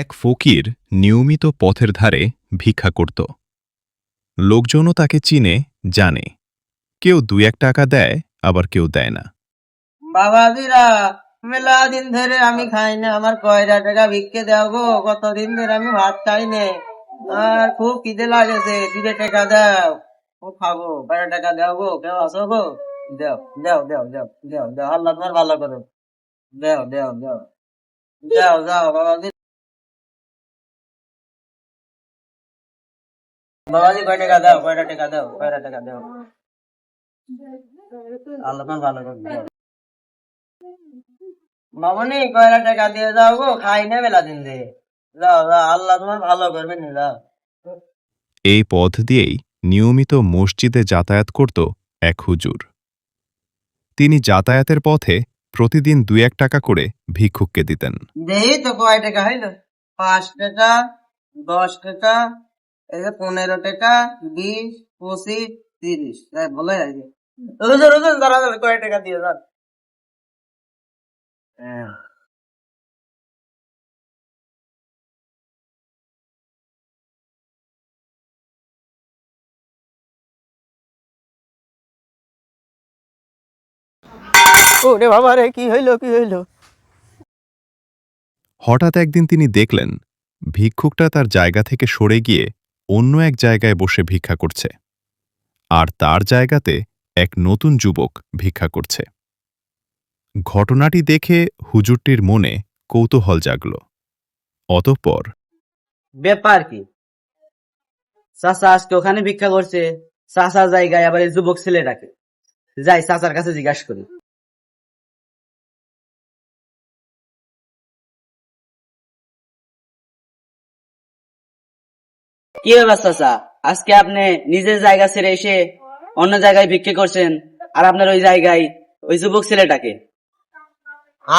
এক ফকির নিয়মিত পথের ধারে ভিক্ষা করত। লোকজনও তাকে চিনে, জানে। কেউ দু এক টাকা দেয়, আবার কেউ দেয় না। বাবাজিরা, মেলা দিন ধরে আমি খাই না, আমার কয়টা টাকা ভিক্ষে দাও গো, কতদিন ধরে আমি ভাত খাই না। আর খুব খিদে লাগেছে, দুটো টাকা দাও। ও খাব কয়টা টাকা দাও গো, কেউ আসো গো। দাও দাও দাও দাও দাও দাও, আল্লাহ তোমার ভালো করো দাও দাও দাও। দাও দাও, বাবাজি। বাবাজি কয় টাকা দাও কয়টা টাকা দাও কয়টা টাকা দাও? আল্লাহ ভালো মামনি কয়লা টাকা দিয়ে যাও গো খাই না বেলা দিন দিয়ে যাও যাও আল্লাহ তোমার ভালো করবে নি যাও। এই পথ দিয়েই নিয়মিত মসজিদে যাতায়াত করত এক হুজুর। তিনি যাতায়াতের পথে প্রতিদিন দু এক টাকা করে ভিক্ষুককে দিতেন। দেই তো কয় টাকা হইল? পাঁচ টাকা দশ টাকা এই পনেরো টাকা বিশ পঁচিশ তিরিশ। তাই বলে দাঁড়া দাঁড়া কয় টাকা দিয়ে যান? হ্যাঁ। ওরে বাবা রে কি হইল কি হইল? হঠাৎ একদিন তিনি দেখলেন ভিক্ষুকটা তার জায়গা থেকে সরে গিয়ে অন্য এক জায়গায় বসে ভিক্ষা করছে। আর তার জায়গাতে এক নতুন যুবক ভিক্ষা করছে। ঘটনাটি দেখে হুজুরটির মনে কৌতূহল জাগল। অতঃপর ব্যাপার কি? চাচা আজকে ওখানে ভিক্ষা করছে। চাচা জায়গায় আবার এই যুবক ছেলেটাকে। যাই চাচার কাছে জিজ্ঞাসা করি। কি ব্যাপার চাচা? আজকে আপনি নিজের জায়গা ছেড়ে এসে অন্য জায়গায় ভিক্ষে করছেন আর আপনার ওই জায়গায় ওই যুবক ছেলেটাকে।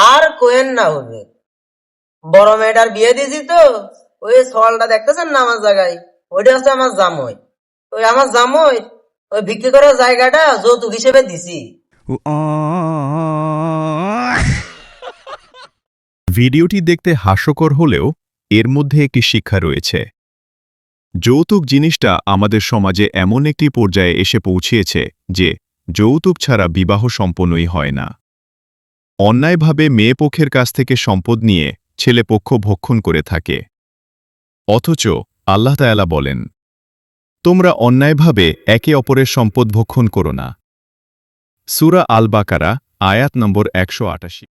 আর কোয়েন না হবে। বড় মেয়েটার বিয়ে দিয়েছি তো ওই সলটা দেখতেছেন না আমার জায়গায়? ওইটা হচ্ছে আমার জামই। ওই আমার জামই ওই বিক্রি করার জায়গাটা যৌতুক হিসেবে দিছি। ভিডিওটি দেখতে হাস্যকর হলেও এর মধ্যে একটি শিক্ষা রয়েছে। যৌতুক জিনিসটা আমাদের সমাজে এমন একটি পর্যায়ে এসে পৌঁছিয়েছে যে যৌতুক ছাড়া বিবাহ সম্পন্নই হয় না। অন্যায়ভাবে মেয়ে পক্ষের কাছ থেকে সম্পদ নিয়ে ছেলে পক্ষ ভক্ষণ করে থাকে। অথচ আল্লাহ তায়ালা বলেন, তোমরা অন্যায়ভাবে একে অপরের সম্পদ ভক্ষণ করো না। সুরা আল বাকারা আয়াত নম্বর একশো আটাশি।